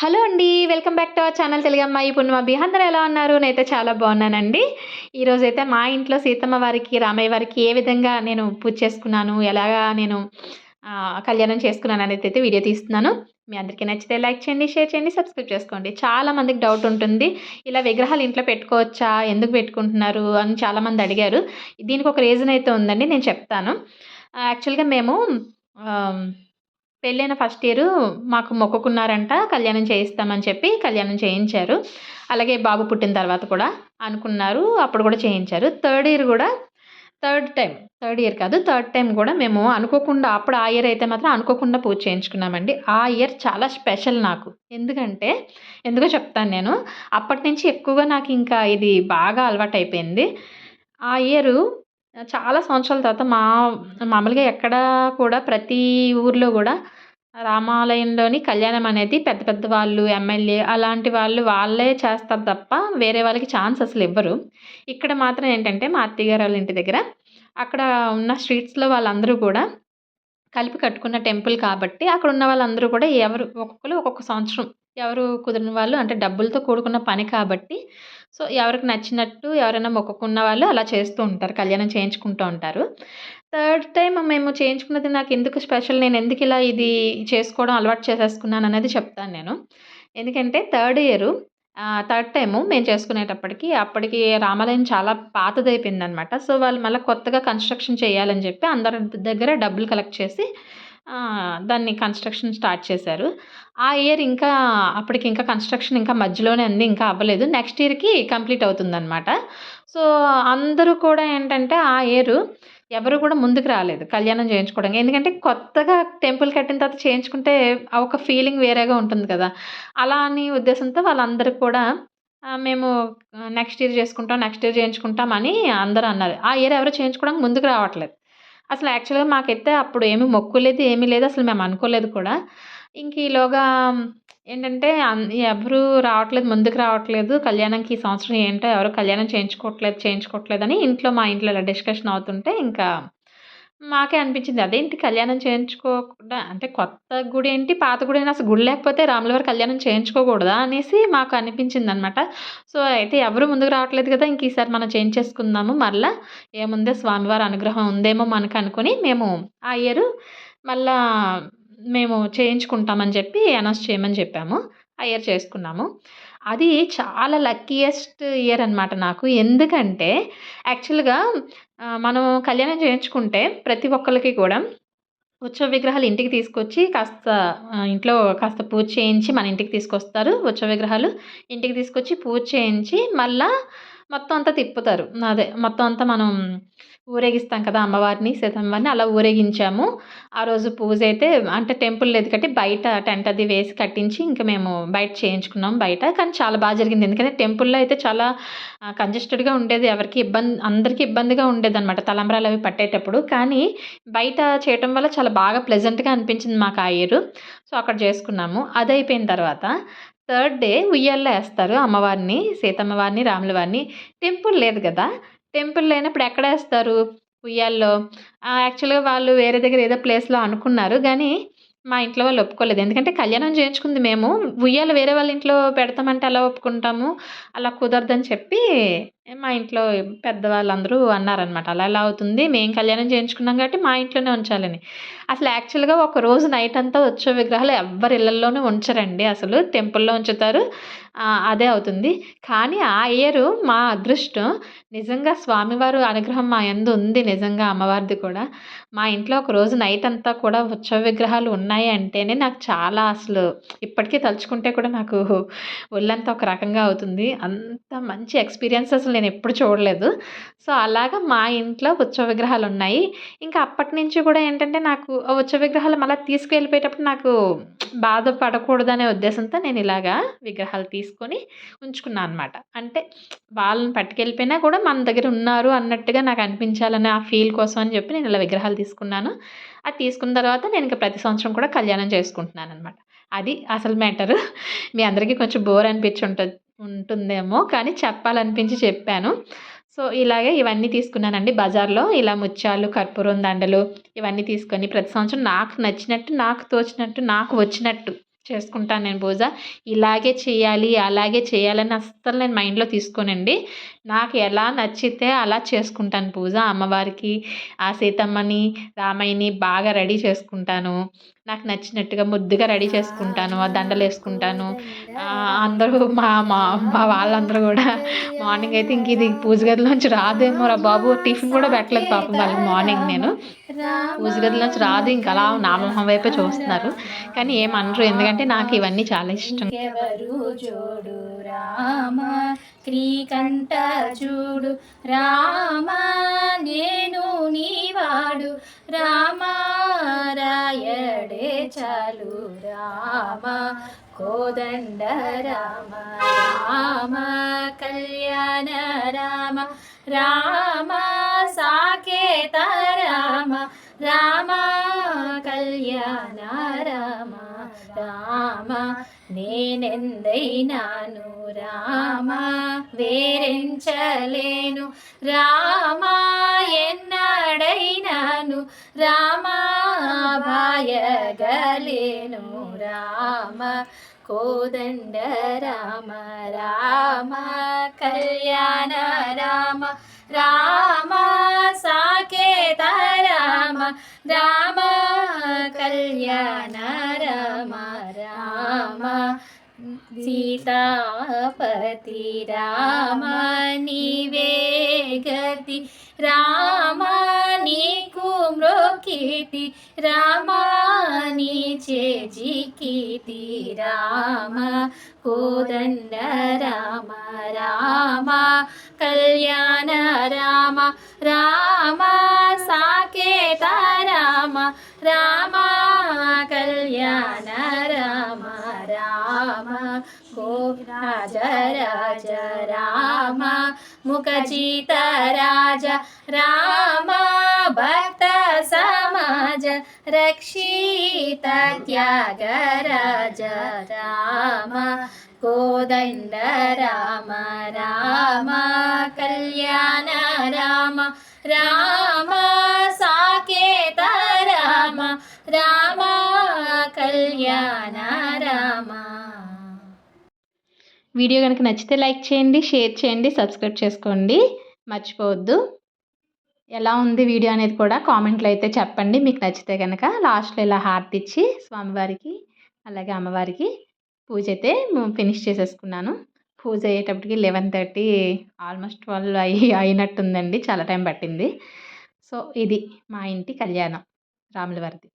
Hello అండి welcome back to our channel తెలుగమ్మాయి మా అందరూ ఎలా ఉన్నారు? నేనైతే చాలా బాగున్నానండి. ఈరోజైతే మా ఇంట్లో సీతమ్మ వారికి రామయ్య వారికి ఏ విధంగా నేను పూజ చేసుకున్నాను ఎలాగా నేను కళ్యాణం చేసుకున్నాను అనేది అయితే వీడియో తీస్తున్నాను. మీ అందరికీ నచ్చితే లైక్ చేయండి షేర్ చేయండి సబ్స్క్రైబ్ చేసుకోండి. చాలా మందికి డౌట్ ఉంటుంది ఇలా విగ్రహాలు ఇంట్లో పెట్టుకోవచ్చా ఎందుకు పెట్టుకుంటున్నారు అని చాలామంది అడిగారు. దీనికి ఒక రీజన్ అయితే ఉందండి నేను చెప్తాను. యాక్చువల్గా మేము పెళ్ళైన ఫస్ట్ ఇయర్ మాకు మొక్కుకున్నారంట కళ్యాణం చేయిస్తామని చెప్పి కళ్యాణం చేయించారు. అలాగే బాబు పుట్టిన తర్వాత కూడా అనుకున్నారు అప్పుడు కూడా చేయించారు. థర్డ్ ఇయర్ కూడా థర్డ్ టైం థర్డ్ ఇయర్ కాదు థర్డ్ టైం కూడా మేము అనుకోకుండా అప్పుడు ఆ ఇయర్ అయితే మాత్రం అనుకోకుండా పూజ చేయించుకున్నామండి. ఆ ఇయర్ చాలా స్పెషల్ నాకు. ఎందుకంటే ఎందుకో చెప్తాను నేను అప్పటి నుంచి ఎక్కువగా నాకు ఇంకా ఇది బాగా అలవాటు అయిపోయింది ఆ ఇయరు చాలా సంవత్సరాల తర్వాత మా మామూలుగా ఎక్కడ కూడా ప్రతి ఊర్లో కూడా రామాలయంలోని కళ్యాణం అనేది పెద్ద పెద్ద వాళ్ళు ఎమ్మెల్యే అలాంటి వాళ్ళు వాళ్ళే చేస్తారు తప్ప వేరే వాళ్ళకి ఛాన్స్ అసలు ఇవ్వరు. ఇక్కడ మాత్రం ఏంటంటే మా అత్తయ్య గారు వాళ్ళ ఇంటి దగ్గర అక్కడ ఉన్న స్ట్రీట్స్లో వాళ్ళందరూ కూడా కలిపి కట్టుకున్న టెంపుల్ కాబట్టి అక్కడ ఉన్న వాళ్ళందరూ కూడా ఎవరు ఒక్కొక్కరు ఒక్కొక్క సంవత్సరం ఎవరు కుదిరిన వాళ్ళు అంటే డబ్బులతో కూడుకున్న పని కాబట్టి సో ఎవరికి నచ్చినట్టు ఎవరైనా మొక్కుకున్న వాళ్ళు అలా చేస్తూ ఉంటారు కళ్యాణం చేయించుకుంటూ ఉంటారు. థర్డ్ టైం మేము చేయించుకున్నది నాకు ఎందుకు స్పెషల్ నేను ఎందుకు ఇలా ఇది చేసుకోవడం అలవాటు చేసేసుకున్నాను అనేది చెప్తాను నేను. ఎందుకంటే థర్డ్ ఇయర్ థర్డ్ టైము మేము చేసుకునేటప్పటికి అప్పటికి రామాలయం చాలా పాతదైపోయింది అనమాట సో వాళ్ళు మళ్ళీ కొత్తగా కన్స్ట్రక్షన్ చేయాలని చెప్పి అందరి దగ్గర డబ్బులు కలెక్ట్ చేసి దాన్ని కన్స్ట్రక్షన్ స్టార్ట్ చేశారు. ఆ ఇయర్ ఇంకా అప్పటికి ఇంకా కన్స్ట్రక్షన్ ఇంకా మధ్యలోనే ఉంది ఇంకా అవ్వలేదు. నెక్స్ట్ ఇయర్కి కంప్లీట్ అవుతుందన్నమాట. సో అందరూ కూడా ఏంటంటే ఆ ఇయర్ ఎవరు కూడా ముందుకు రాలేదు కళ్యాణం చేయించుకోవడానికి. ఎందుకంటే కొత్తగా టెంపుల్ కట్టిన తర్వాత చేయించుకుంటే ఒక ఫీలింగ్ వేరేగా ఉంటుంది కదా. అలా అని ఉద్దేశంతో వాళ్ళందరూ కూడా మేము నెక్స్ట్ ఇయర్ చేసుకుంటాం నెక్స్ట్ ఇయర్ చేయించుకుంటాం అని అందరూ అన్నారు. ఆ ఇయర్ ఎవరు చేయించుకోవడానికి ముందుకు రావట్లేదు. అసలు యాక్చువల్గా మాకైతే అప్పుడు ఏమీ మొక్కు లేదు ఏమీ లేదు. అసలు మేము అనుకోలేదు కూడా. ఇంక ఈలోగా ఏంటంటే అన్- ఎవరు రావట్లేదు ముందుకు రావట్లేదు. కళ్యాణంకి ఈ సంవత్సరం ఏంటో ఎవరు కళ్యాణం చేయించుకోవట్లేదు చేయించుకోవట్లేదని ఇంట్లో మా ఇంట్లో ఇలా డిస్కషన్ అవుతుంటే ఇంకా మాకే అనిపించింది. అదేంటి కళ్యాణం చేయించుకోకుండా అంటే కొత్త గుడి ఏంటి పాత గుడి అయినా అసలు గుడి లేకపోతే రాములవారి కళ్యాణం చేయించుకోకూడదా అనేసి మాకు అనిపించింది అనమాట సో అయితే ఎవరు ముందుకు రావట్లేదు కదా ఇంక ఈసారి మనం చేయించేసుకుందాము మరలా ఏముందే స్వామివారి అనుగ్రహం ఉందేమో మనకు అనుకుని మేము ఆ ఇయర్ మళ్ళా మేము చేయించుకుంటామని చెప్పి అనౌన్స్ చేయమని చెప్పాము. ఆ ఇయర్ చేసుకున్నాము. అది చాలా లక్కీయెస్ట్ ఇయర్ అనమాట నాకు. ఎందుకంటే యాక్చువల్గా మనం కళ్యాణం చేయించుకుంటే ప్రతి ఒక్కరికి కూడా ఉత్సవ విగ్రహాలు ఇంటికి తీసుకొచ్చి కాస్త ఇంట్లో కాస్త పూజ చేయించి మన ఇంటికి తీసుకొస్తారు. ఉత్సవ విగ్రహాలు ఇంటికి తీసుకొచ్చి పూజ చేయించి మళ్ళా మొత్తం అంతా తిప్పుతారు. అదే మొత్తం అంతా మనం ఊరేగిస్తాం కదా అమ్మవారిని సీతమ్మవారిని అలా ఊరేగించాము. ఆ రోజు పూజ అయితే అంటే టెంపుల్ లేదు కట్టి బయట టెంట్ అది వేసి కట్టించి ఇంకా మేము బయట చేయించుకున్నాం బయట. కానీ చాలా బాగా జరిగింది. ఎందుకంటే టెంపుల్లో అయితే చాలా కంజెస్టెడ్గా ఉండేది. ఎవరికి ఇబ్బంది అందరికీ ఇబ్బందిగా ఉండేది అనమాట తలంబ్రాలు అవి పట్టేటప్పుడు. కానీ బయట చేయటం వల్ల చాలా బాగా ప్లెజెంట్గా అనిపించింది మాకు ఆ ఇయర్ సో అక్కడ చేసుకున్నాము. అది అయిపోయిన తర్వాత థర్డ్ డే ఉయ్యాల్లో వేస్తారు అమ్మవారిని సీతమ్మవారిని రాములవారిని. రాముల వారిని టెంపుల్ లేదు కదా! టెంపుల్ లేనప్పుడు ఎక్కడ వేస్తారు ఉయ్యాల్లో? యాక్చువల్గా వాళ్ళు వేరే దగ్గర ఏదో ప్లేస్లో అనుకున్నారు కానీ మా ఇంట్లో వాళ్ళు ఒప్పుకోలేదు. ఎందుకంటే కళ్యాణం చేయించుకుంది మేము. ఉయ్యాలు వేరే వాళ్ళ ఇంట్లో పెడతామంటే అలా ఒప్పుకుంటాము. అలా కుదరదని చెప్పి మా ఇంట్లో పెద్దవాళ్ళందరూ అన్నారనమాట అలా ఎలా అవుతుంది. మేము కళ్యాణం చేయించుకున్నాం కాబట్టి మా ఇంట్లోనే ఉంచాలని. అసలు యాక్చువల్గా ఒక రోజు నైట్ అంతా వచ్చే విగ్రహాలు ఎవ్వరి ఇళ్ళల్లోనూ ఉంచరండి. అసలు టెంపుల్లో ఉంచుతారు. అదే అవుతుంది. కానీ ఆ ఇయర్ మా అదృష్టం నిజంగా స్వామివారు అనుగ్రహం మా యందు ఉంది నిజంగా అమ్మవారిది కూడా. మా ఇంట్లో ఒక రోజు నైట్ అంతా కూడా ఉత్సవ విగ్రహాలు ఉన్నాయి అంటేనే నాకు చాలా అసలు ఇప్పటికీ తలుచుకుంటే కూడా నాకు ఒళ్ళంతా ఒక రకంగా అవుతుంది. అంత మంచి ఎక్స్పీరియన్స్ అసలు నేను ఎప్పుడు చూడలేదు. సో అలాగా మా ఇంట్లో ఉత్సవ విగ్రహాలు ఉన్నాయి ఇంకా అప్పటి నుంచి కూడా ఏంటంటే నాకు ఆ ఉత్సవ విగ్రహాలు మళ్ళీ తీసుకువెళ్ళిపోయేటప్పుడు నాకు బాధపడకూడదనే ఉద్దేశంతో నేను ఇలాగా విగ్రహాలు తీసుకొని ఉంచుకున్నాను అనమాట అంటే వాళ్ళని పట్టుకెళ్ళిపోయినా కూడా మన దగ్గర ఉన్నారు అన్నట్టుగా నాకు అనిపించాలనే ఆ ఫీల్ కోసం అని చెప్పి నేను ఇలా విగ్రహాలు తీసుకున్నాను. అది తీసుకున్న తర్వాత నేను ఇంకా ప్రతి సంవత్సరం కూడా కళ్యాణం చేసుకుంటున్నాను అనమాట అది అసలు మ్యాటర్. మీ అందరికీ కొంచెం బోర్ అనిపించి ఉంటుంది ఉంటుందేమో కానీ చెప్పాలనిపించి చెప్పాను. సో ఇలాగే ఇవన్నీ తీసుకున్నానండి బజార్లో. ఇలా ముత్యాలు కర్పూరం దండలు ఇవన్నీ తీసుకొని ప్రతి సంవత్సరం నాకు నచ్చినట్టు నాకు తోచినట్టు నాకు వచ్చినట్టు చేసుకుంటాను నేను పూజ ఇలాగే చేయాలి అలాగే చేయాలని అస్సలు నేను మైండ్లో తీసుకోనండి. నాకు ఎలా నచ్చితే అలా చేసుకుంటాను పూజ అమ్మవారికి ఆ సీతమ్మని రామయ్యని బాగా రెడీ చేసుకుంటాను. నాకు నచ్చినట్టుగా ముద్దుగా రెడీ చేసుకుంటాను ఆ దండలు వేసుకుంటాను. అందరూ మా మా మా వాళ్ళందరూ కూడా మార్నింగ్ అయితే ఇంక ఇది పూజ గదిలోంచి రాదేమో రా బాబు. టిఫిన్ కూడా పెట్టలేదు పాపం వాళ్ళకి మార్నింగ్ నేను. పూజ గదిలోంచి రాదు ఇంకా అలా నామోహం వైపే చూస్తున్నారు. కానీ ఏమనరు ఎందుకంటే నాకు ఇవన్నీ చాలా ఇష్టం. ఎవరు రామ క్రీకంఠ చూడు. రామ నేను నీవాడు. రామ రాయడే చాలు. రామ కోదండ రామ. రామ కళ్యాణ రామ. రామ సాకేత రామ రామ కళ్యాణ రామ రామ నేనెందైనాను రామ వేరించలేను రామ ఎన్నడైనాను రామ భాయగలేను రామ కోదండ రామ రామ కళ్యాణ రామ రామ సాకేత రామ రామ కళ్యాణ రామ రామ సీతాపతి రామ నీవే గతి రామ నీకు మృకితి రామ నీ చేజికితి రామ కోదండ రామ రామ కళ్యాణ రామ రామ సాకేత రామ రామ కళ్యాణ రామ రామ గో రాజ రాజ రామ ముఖజిత రాజ రామ భక్త సమాజ రక్షిత త్యాగ రాజ రామ కోదండ రామ రామ కళ్యాణ రామ రామ సాకేత రామ రామ కళ్యాణ రామ వీడియో కనుక నచ్చితే లైక్ చేయండి షేర్ చేయండి సబ్స్క్రైబ్ చేసుకోండి. మర్చిపోవద్దు. ఎలా ఉంది వీడియో అనేది కూడా కామెంట్లో అయితే చెప్పండి. మీకు నచ్చితే కనుక లాస్ట్లో ఇలా హార్ట్ ఇచ్చి స్వామివారికి అలాగే అమ్మవారికి పూజ అయితే ఫినిష్ చేసేసుకున్నాను. పూజ అయ్యేటప్పటికి లెవెన్ థర్టీ ఆల్మోస్ట్ ట్వెల్వ్ అయ్యి అయినట్టుందండి. చాలా టైం పట్టింది. సో ఇది మా ఇంటి కళ్యాణం రాములవారిది.